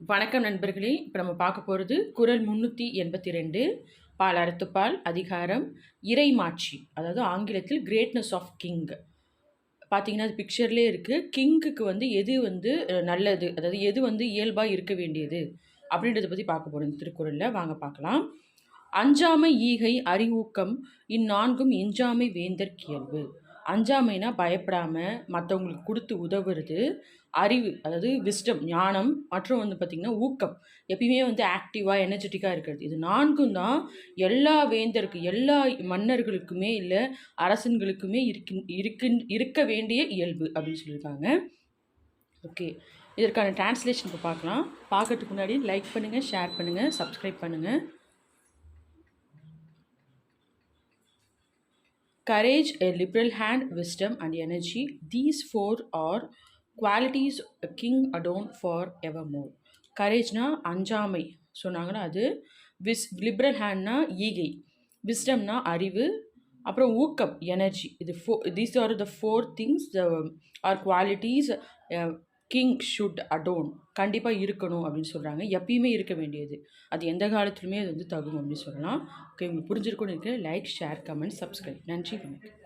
வணக்கம் நண்பர்களே இப்போ நம்ம பார்க்க போகிறது குரல் முந்நூற்றி எண்பத்தி ரெண்டு பால் அறுத்துப்பால் அதிகாரம் இறைமாட்சி அதாவது ஆங்கிலத்தில் கிரேட்னஸ் ஆஃப் கிங் பார்த்தீங்கன்னா அது பிக்சர்லேயே இருக்குது கிங்குக்கு வந்து எது வந்து நல்லது அதாவது எது வந்து இயல்பாக இருக்க வேண்டியது அப்படின்றத பற்றி பார்க்க போகிறோம் இந்த திருக்குறளில். வாங்க பார்க்கலாம். அஞ்சாமை ஈகை அறிவூக்கம் இந்நான்கும் எஞ்சாமை வேந்தர் கியல்பு அஞ்சாமைனா பயப்படாமல் மற்றவங்களுக்கு கொடுத்து உதவுறது அறிவு அதாவது விஸ்டம் ஞானம் மற்றும் வந்து பார்த்திங்கன்னா ஊக்கம். எப்பயுமே வந்து ஆக்டிவாக எனர்ஜெட்டிக்காக இருக்கிறது. இது நான்கும் தான் எல்லா வேந்தருக்கு எல்லா மன்னர்களுக்குமே இல்லை அரசன்களுக்குமே இருக்கின் இருக்கின் இருக்க வேண்டிய இயல்பு அப்படின்னு சொல்லியிருக்காங்க. ஓகே இதற்கான டிரான்ஸ்லேஷன் இப்போ பார்க்கலாம் பார்க்கறதுக்கு முன்னாடி லைக் பண்ணுங்கள் ஷேர் பண்ணுங்கள் சப்ஸ்கிரைப் பண்ணுங்கள் courage a liberal hand wisdom and energy these four are qualities king adorn for evermore கரேஜ்னா அஞ்சாமை சொன்னாங்கன்னா அது விஸ் லிபரல் ஹேண்ட்னா ஈகை விஸ்டம்னா அறிவு அப்புறம் ஊக்கம் எனர்ஜி இது four these are the four things the are qualities king should adorn கண்டிப்பாக இருக்கணும் அப்படின்னு சொல்கிறாங்க எப்பயுமே இருக்க வேண்டியது. அது எந்த காலத்துலையுமே அது வந்து தகும் அப்படின்னு சொல்லலாம். ஓகே உங்களுக்கு புரிஞ்சிருக்கும்னு இருக்கு லைக் ஷேர் கமெண்ட் சப்ஸ்கிரைப் நன்றி வணக்கம்.